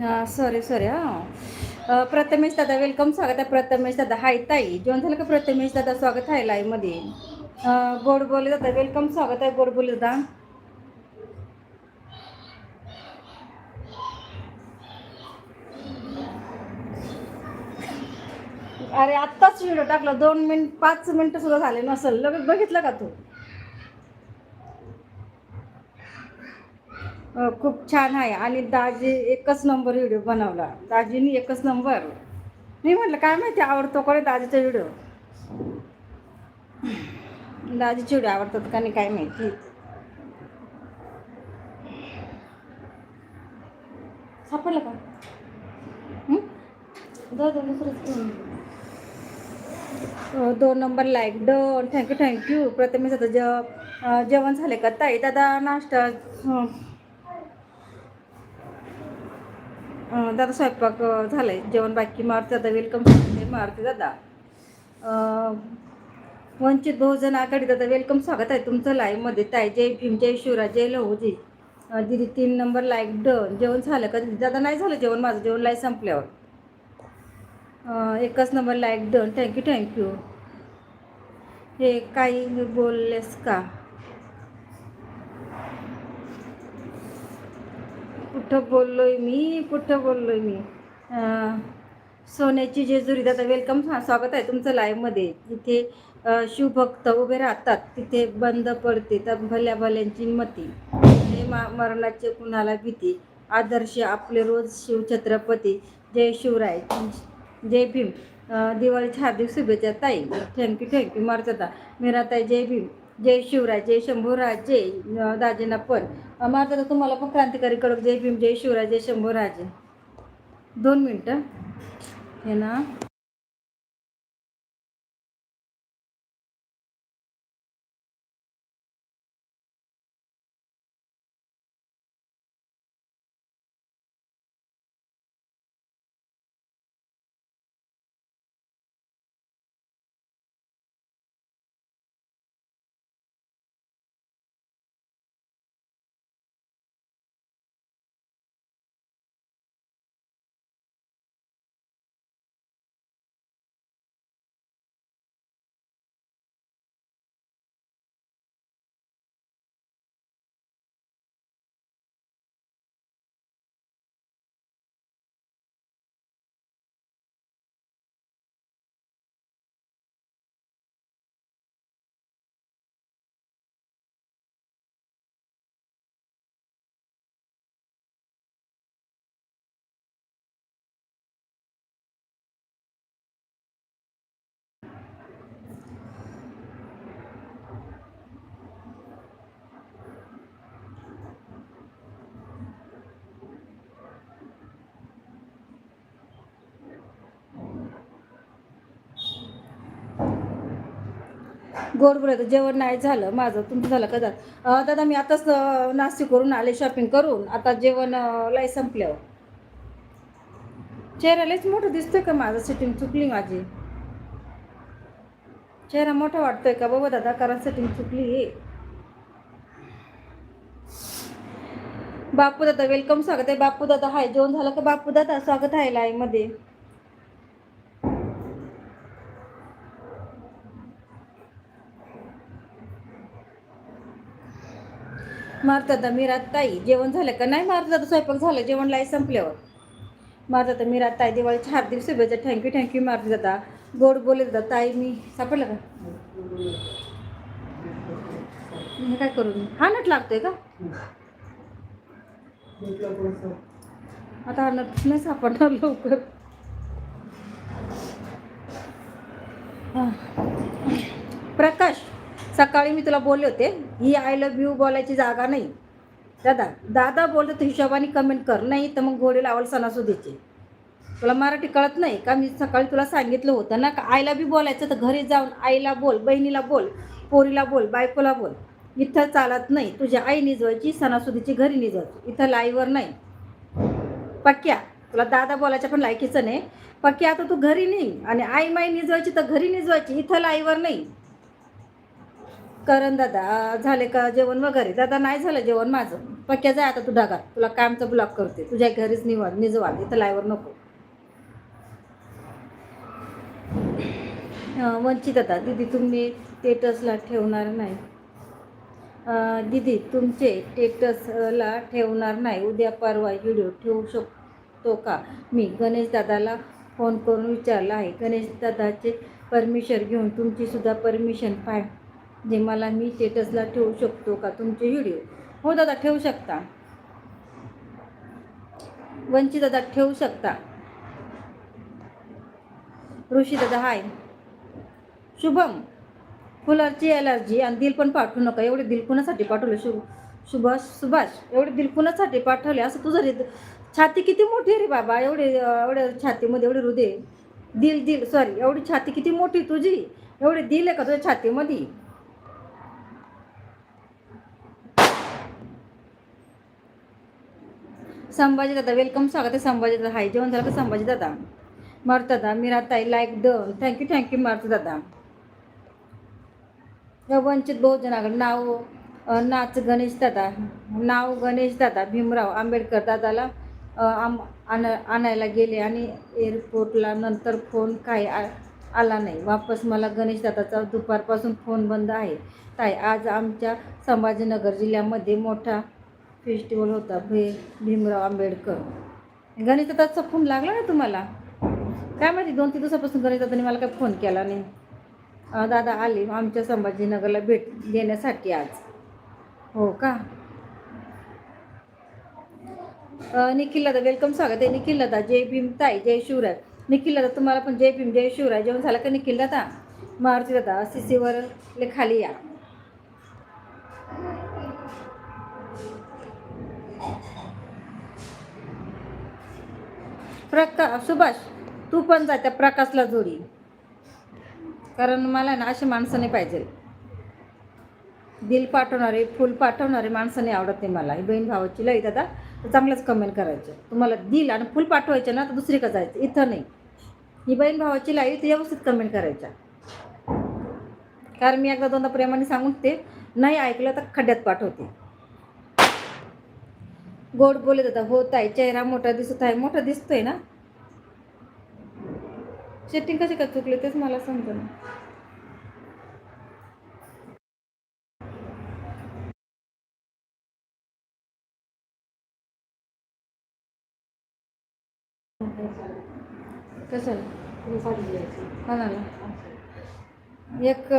Sorry sorry हां प्रथमेश दादा welcome स्वागत आहे प्रथमेश दादा हाय ताई जेवण झालं का प्रथमेश दादा स्वागत आहे लाईव्हमध्ये गोड बोले दादा वेलकम स्वागत आहे गोड बोले दादा अरे आत्ताच व्हिडिओ टाकला. दोन मिनिट पाच मिनिटं सुद्धा झाले नसेल. लगेच बघितलं का तू? खूप छान आहे. आणि दाजी एकच नंबर व्हिडिओ बनवला. दाजीनी एकच नंबर. मी म्हटलं काय माहिती आवडतो कोणी दाजीचा व्हिडिओ? दाजीचे व्हिडिओ आवडतात का नाही काय माहिती. सापडलं का? दोन number like done thank you thank you Prathamesh आता जे जेवण झाले का? ताई दादा नाश्ता हं. अं, दादा स्वयंपाक झाला आहे जेवण बाकी. मारुती दादा वेलकम मारुती दादा. वंचित बहुजन आघाडी दादा वेलकम स्वागत आहे तुमचं लाईव्हमध्ये ताई जय भीम जय शिवराज जय लहूजी. दिदी तीन नंबर लाईक डन जेवण झालं का दादा? नाही झालं जेवण माझं. जेवण लाईव्ह संपल्यावर. एकच number like done thank you thank you हे काही बोललेस का? कुठं बोललोय मी? कुठं बोललोय मी? सोन्याची जेजुरी दादा वेलकम स्वागत आहे तुमचं लाईव्हमध्ये जिथे शिवभक्त उभे राहतात. तिथे बंद पडते तर भल्या भल्यांची मती. हे मा मरणाचे कुणाला भीती? आदर्श आपले रोज शिवछत्रपती. जय शिवराय. जय भीम. दिवाळीच्या हार्दिक शुभेच्छा ताई. थँक्यू थँक्यू मारता मीराताई जय भीम. जय शिवराय जय शंभूराज जय दाजींना पण. अं, मारता तुम्हाला पण क्रांतिकारी कडक जय भीम जय शिवराय जय शंभूराजे दोन मिनटं. हे ना. गोड बोलायचं जेवण नाही झालं माझं तुमचं झालं का दादा मी आताच नाशिक करून आले शॉपिंग करून. आता जेवण अं, लाई संपल्यावर. चेहरा लयच मोठं दिसतोय का माझं? सेटिंग चुकली माझी. चेहरा मोठा वाटतोय का बाबा दादा? कारण सेटिंग चुकली बापू दादा वेलकम स्वागत आहे. बापू दादा हाय जेवण झालं का बापू दादा? स्वागत आहे लाईव्हमध्ये. मारतात मीरात ताई. जेवण झालं का? नाही मारतात स्वयंपाक झालं जेवण लाई संपल्यावर. मारतात मीरात ताई दिवाळी चार दिवस शुभेच्छा. थँक्यू थँक्यू मारते जाता गोड बोलत जातात ताई मी सापडलं का? हे काय करू मी? हा नट लागतोय का? आता हा नट नाही सापडणार लवकर. प्रकाश सकाळी मी तुला बोलले होते ही आय लव्ह यू बोलायची जागा नाही. दादा दादा बोलतो तर हिशोबाने कमेंट कर नाही तर मग गोडी लावल सणासुदीचे तुला मराठी कळत नाही का? मी सकाळी तुला सांगितलं होतं ना का आईला बी बोलायचं तर घरी जाऊन आईला बोल बहिणीला बोल पोरीला बोल बायकोला बोल. इथं चालत नाही तुझ्या आई निजवायची सणासुदीची घरी निजवायची. इथं लाईवर नाही. पक्क्या तुला दादा बोलायच्या पण लायकीचं नाही. पक्क्या आता तू घरी नाही आणि आई माई निजवायची तर घरी निजवायची इथं लाईवर नाही. करण दादा झाले का जेवण वगैरे? दादा नाही झालं जेवण माझं. पक्क्या जाय आता तू ढगात. तुला कामचं ब्लॉक करते. तुझ्या घरीच निवड निजवाल इथं लायवर नको. वंचित दादा दीदी तुम्ही टेटसला ठेवणार नाही. दीदी तुमचे टेटसला ठेवणार नाही. उद्या परवा व्हिडिओ ठेवू शकतो का? मी गणेश दादाला फोन करून विचारला आहे. गणेश दादाचे परमिशन घेऊन तुमची सुद्धा परमिशन पाय जे मला मी स्टेटसला ठेवू शकतो का तुमचे व्हिडिओ हो दादा ठेवू शकता. वंचित दादा ठेवू शकता. ऋषी दादा हाय शुभम फुलाची ॲलर्जी आणि दिल पण पाठवू नका. एवढे दिल कुणासाठी पाठवले? शुभ सुभाष सुभाष एवढे दिल कुणासाठी पाठवले? असं तुझं रे छाती किती मोठी आहे रे बाबा. एवढे एवढ्या छातीमध्ये एवढे हृदय. दिल दिल सॉरी एवढी छाती किती मोठी तुझी? एवढे दिल आहे का तुझ्या छातीमध्ये? संभाजी दादा वेलकम स्वागत आहे संभाजी दादा हाय जेवण झालं का संभाजी दादा मारुत दादा मी ताई like the thank you thank you Marut दादा वंचित बहुजन आघाडी नाव नाच गणेश दादा. नाव गणेश दादा भीमराव आंबेडकर दादाला आम आण आणायला गेले आणि एअरपोर्टला नंतर फोन काय आ आला नाही. वापस मला गणेश दादाचा दुपारपासून फोन बंद आहे. ताई आज आमच्या संभाजीनगर जिल्ह्यामध्ये मोठा फेस्टिवल होता भे भीमराव आंबेडकर. गणिताचा फोन लागला ना तुम्हाला? काय माहिती दोन तीन दिवसापासून गणेश मला काय फोन केला नाही. दादा आले आमच्या संभाजीनगरला भेट देण्यासाठी आज. हो का? निखिल दादा वेलकम स्वागत आहे. निखिल दादा जय भीम ताई जय शिवराय. निखिल दादा तुम्हाला पण जय भीम जय शिवराय. जेवण झालं का निखिल दादा? मारुती दादा सी सीवर खाली या. प्रका सुभाष तू पण जा त्या प्रकाशला जोडी. कारण मला ना अशी माणसं नाही पाहिजे. दिल पाठवणारे फुल पाठवणारे माणसं नाही आवडत नाही मला. ही बहीण भावाची लई दादा तर चांगलंच कमेंट करायचं. तुम्हाला दिल आणि फुल पाठवायचं ना तर दुसरी का जायचं? इथं नाही. ही बहीण भावाची लाई तर व्यवस्थित कमेंट करायच्या. कारण मी एकदा दोनदा प्रेमाने सांगून ते नाही ऐकलं तर खड्ड्यात पाठवते. गोड बोलत होता होत आहे चेहरा मोठा दिसत आहे मोठा दिसतोय ना? सेटिंग कशी काय चुकले तेच मला समजलं नाही. कसं? हा ना. एक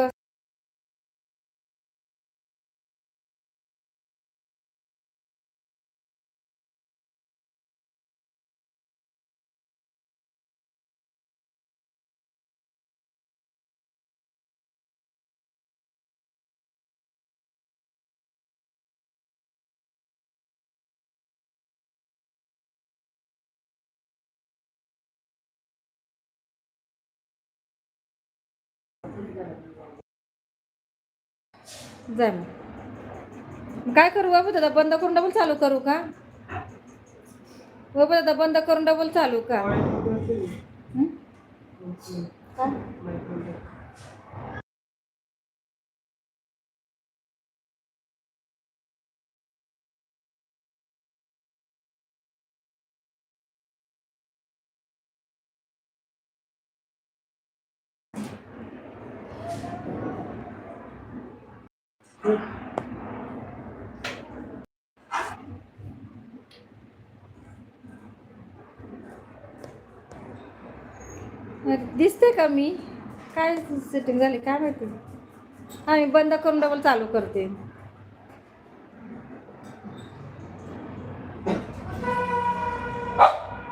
जाय मग. काय करू बाबू दादा? बंद करून डबल चालू करू का? बाबू दादा बंद करून डबल चालू का? दिसते का मी? काय सेटिंग झाली? काय माहिती? हा मी बंद करून डबल चालू करते.